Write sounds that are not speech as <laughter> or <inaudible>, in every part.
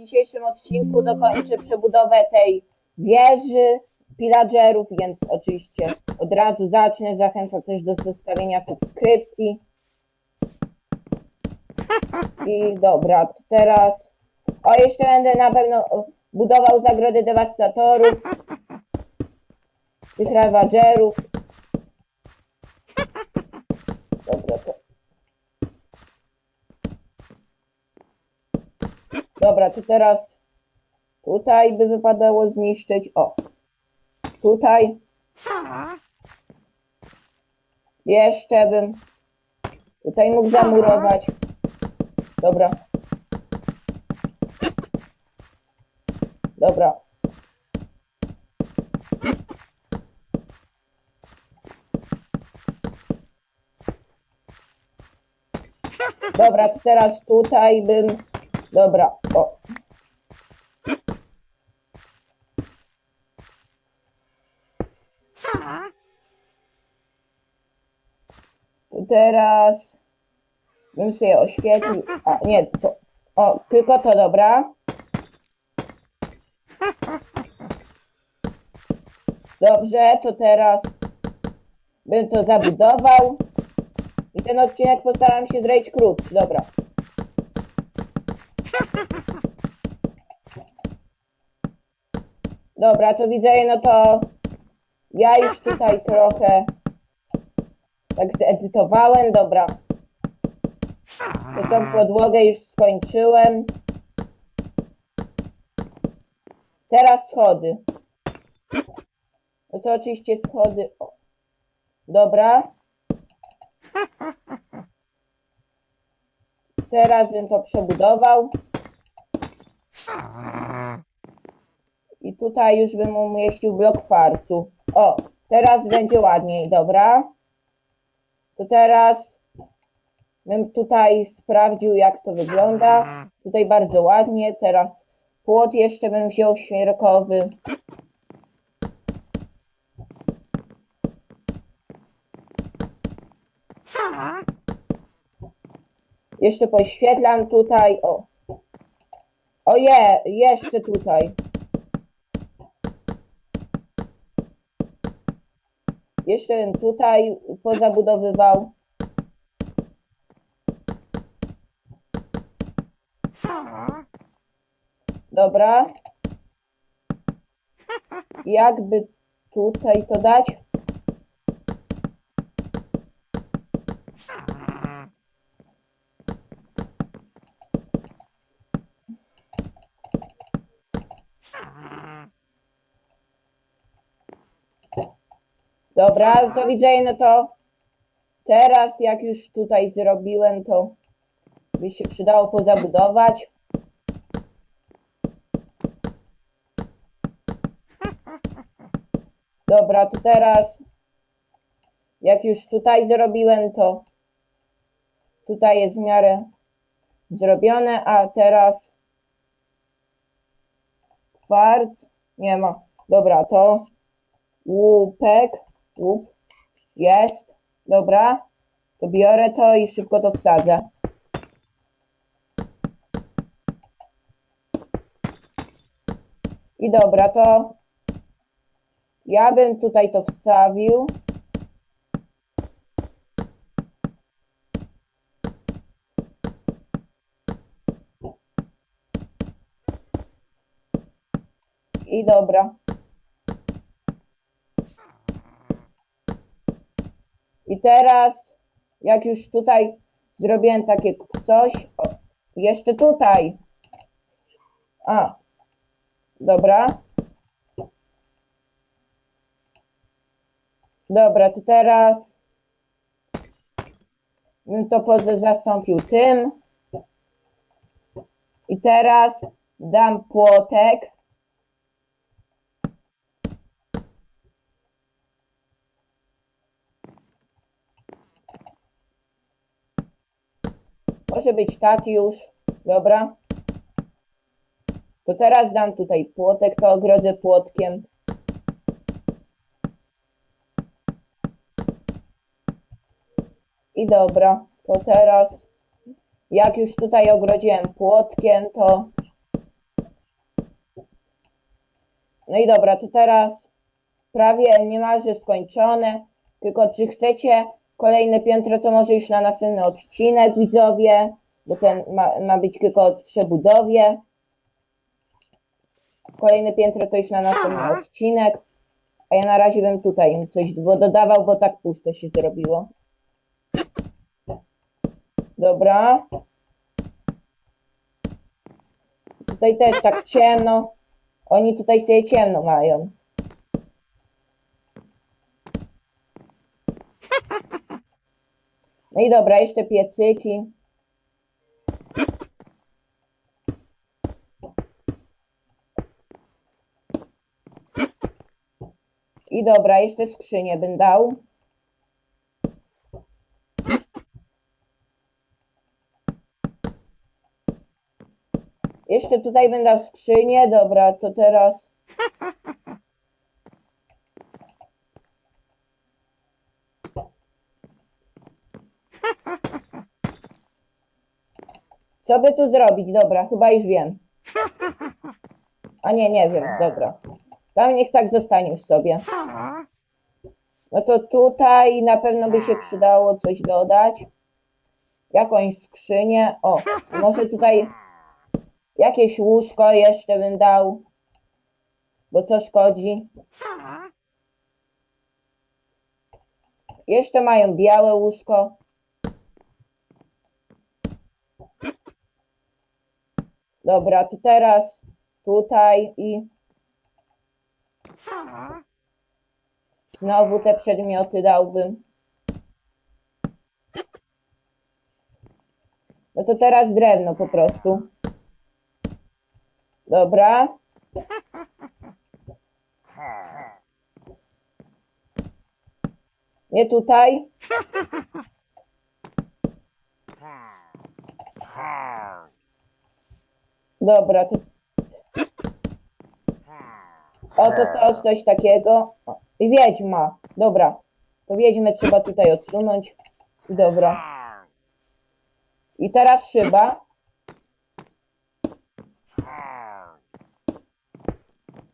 dzisiejszym odcinku dokończę przebudowę tej wieży pillagerów, więc oczywiście od razu zacznę. Zachęcam też do zostawienia subskrypcji. I dobra, to teraz. O, jeszcze będę na pewno budował zagrody dewastatorów, tych ravagerów. Dobra, to. Dobra, to teraz tutaj by wypadało zniszczyć. O, tutaj. Jeszcze bym tutaj mógł zamurować. Dobra. Dobra. Dobra, to teraz tutaj bym. Dobra, o. To teraz bym sobie oświetlił. A nie, to. O, tylko to dobra. Dobrze, to teraz bym to zabudował. I ten odcinek postaram się zrobić krótszy, dobra. Dobra, to widzę, no to ja już tutaj trochę tak zedytowałem, dobra. To tą podłogę już skończyłem. Teraz schody. No to oczywiście schody. O. Dobra. Teraz bym to przebudował. I tutaj już bym umieścił blok kwarcu. O, teraz będzie ładniej, dobra. To teraz bym tutaj sprawdził, jak to wygląda. Tutaj bardzo ładnie. Teraz płot jeszcze bym wziął świerkowy. Jeszcze poświetlam tutaj. O. O je, jeszcze tutaj. Jeszcze bym tutaj pozabudowywał. Dobra. Jakby tutaj to dać? Dobra, to widzę, no to teraz jak już tutaj zrobiłem, to by się przydało pozabudować. Dobra, to teraz jak już tutaj zrobiłem, to tutaj jest w miarę zrobione, a teraz kwarc nie ma. Dobra, to łupek, łup jest, dobra, to biorę to i szybko to wsadzę. I dobra, to ja bym tutaj to wstawił. I dobra. I teraz, jak już tutaj zrobiłem takie coś, o, jeszcze tutaj. A, dobra. Dobra, to teraz bym to poza zastąpił tym. I teraz dam płotek. Może być tak już. Dobra. To teraz dam tutaj płotek, to ogrodzę płotkiem. I dobra, to teraz jak już tutaj ogrodziłem płotkiem, to No i dobra, to teraz prawie niemalże skończone. Tylko czy chcecie kolejne piętro, to może już na następny odcinek, widzowie, bo ten ma, ma być tylko o przebudowie. Kolejne piętro to już na następny odcinek. A ja na razie bym tutaj im coś dodawał, bo tak pusto się zrobiło. Dobra. Tutaj też tak ciemno. Oni tutaj sobie ciemno mają. No i dobra, jeszcze piecyki. I dobra, jeszcze skrzynię bym dał. Jeszcze tutaj będę dał skrzynię. Dobra, to teraz. <laughs> Co by tu zrobić? Dobra, chyba już wiem. A nie, nie wiem, dobra. Tam niech tak zostanie już sobie. No to tutaj na pewno by się przydało coś dodać. Jakąś skrzynię. O, może tutaj jakieś łóżko jeszcze bym dał. Bo co szkodzi? Jeszcze mają białe łóżko. Dobra, to teraz tutaj i znowu te przedmioty dałbym. No to teraz drewno po prostu. Dobra. Nie tutaj. <laughs> Dobra, to Oto to coś takiego. I wiedźma. Dobra. To wiedźmę trzeba tutaj odsunąć. Dobra. I teraz szyba.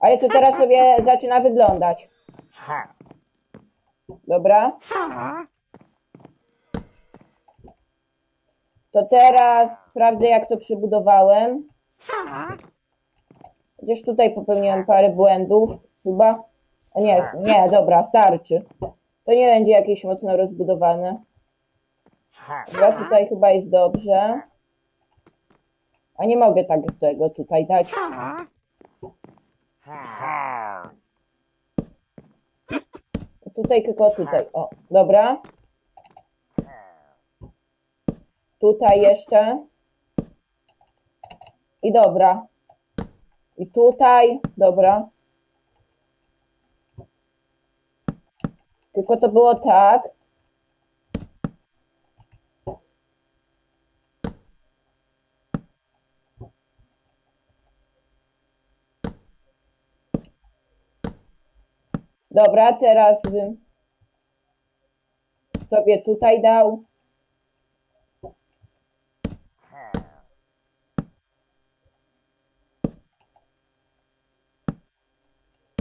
Ale to teraz sobie zaczyna wyglądać. Dobra. To teraz sprawdzę jak to przybudowałem. Chociaż tutaj popełniłem parę błędów, chyba. A nie, nie, dobra, starczy. To nie będzie jakieś mocno rozbudowane. Dobra, tutaj chyba jest dobrze. A nie mogę tak tego tutaj dać. Tutaj tylko tutaj. O, dobra. Tutaj jeszcze. I dobra. I tutaj, dobra. Tylko to było tak. Dobra, teraz bym sobie tutaj dał.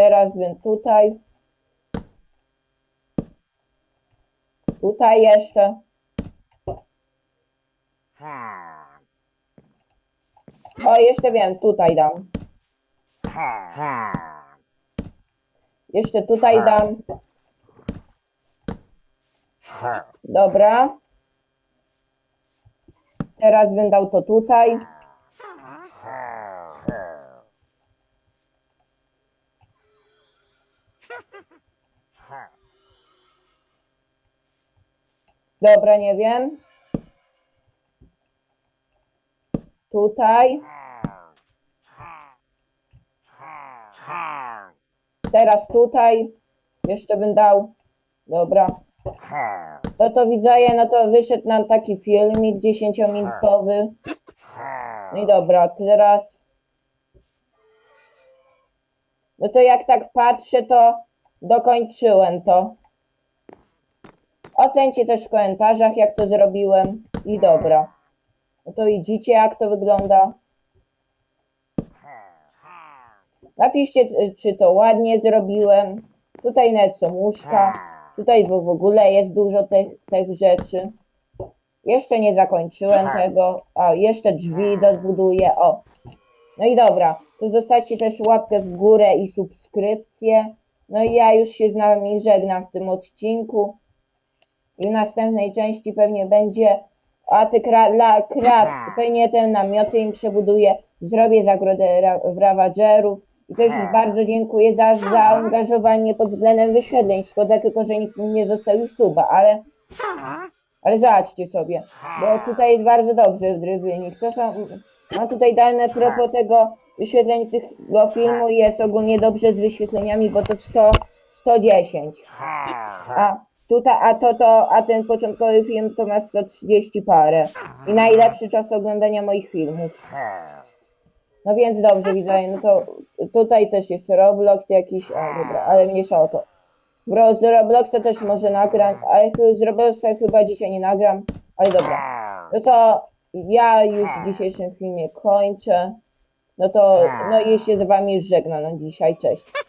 Teraz bym tutaj. Tutaj jeszcze. O, jeszcze wiem, tutaj dam. Jeszcze tutaj dam. Dobra. Teraz dał to tutaj. Dobra, nie wiem. Tutaj. Teraz tutaj. Jeszcze bym dał. Dobra. To to widzowie, no to wyszedł nam taki filmik 10-minutowy. No i dobra, teraz. No to jak tak patrzę, to dokończyłem to. Ocencie też w komentarzach, jak to zrobiłem. I dobra. To widzicie, jak to wygląda. Napiszcie, y, czy to ładnie zrobiłem. Tutaj nawet są łóżka. Tutaj w ogóle jest dużo tych, tych rzeczy. Jeszcze nie zakończyłem tego. A, jeszcze drzwi dobuduję. O. No i dobra. Tu zostawcie też łapkę w górę i subskrypcję. No i ja już się z nami żegnam w tym odcinku. I w następnej części pewnie będzie a ty kra, krat, pewnie ten namioty im przebuduję, zrobię zagrodę ra, w Ravagerów i też bardzo dziękuję za zaangażowanie pod względem wyświetleń. Szkoda tylko, że nikt nie zostawił suba, ale ale zobaczcie sobie, bo tutaj jest bardzo dobrze w wynik. To są, no tutaj dane propos tego wyświetleń tego filmu jest ogólnie dobrze z wyświetleniami, bo to 100, 110. A tutaj, a to, to, a ten początkowy film to ma 130 parę. I najlepszy czas oglądania moich filmów. No więc dobrze, widzę, no to tutaj też jest Roblox jakiś, dobra, ale mniejsza o to. Bro, z Robloxa też może nagram, ale z Robloxa chyba dzisiaj nie nagram, ale dobra. No to ja już w dzisiejszym filmie kończę. No to, no i się z wami żegnam na dzisiaj, cześć.